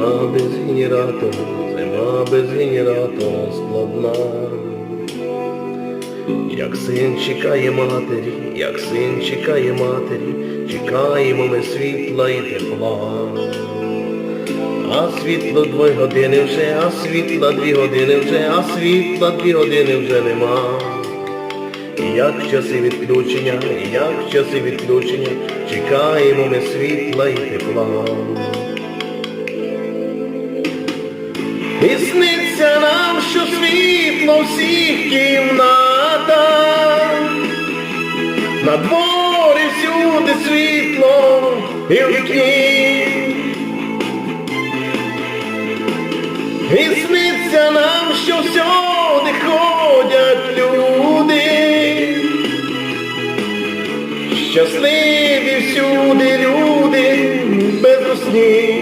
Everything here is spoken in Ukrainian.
Зима без генератора, зима без генератора складна. Як син чекає матері, як син чекає матері, чекаємо ми світла і тепла. А світло дві години вже, а світла дві години вже, а світла дві години вже нема. Як часи відключення, як часи відключення, чекаємо ми світла і тепла. І сниться нам, що світло всіх кімнатах, на дворі всюди світло і в вікні. І сниться нам, що всюди ходять люди, щасливі всюди люди без русні.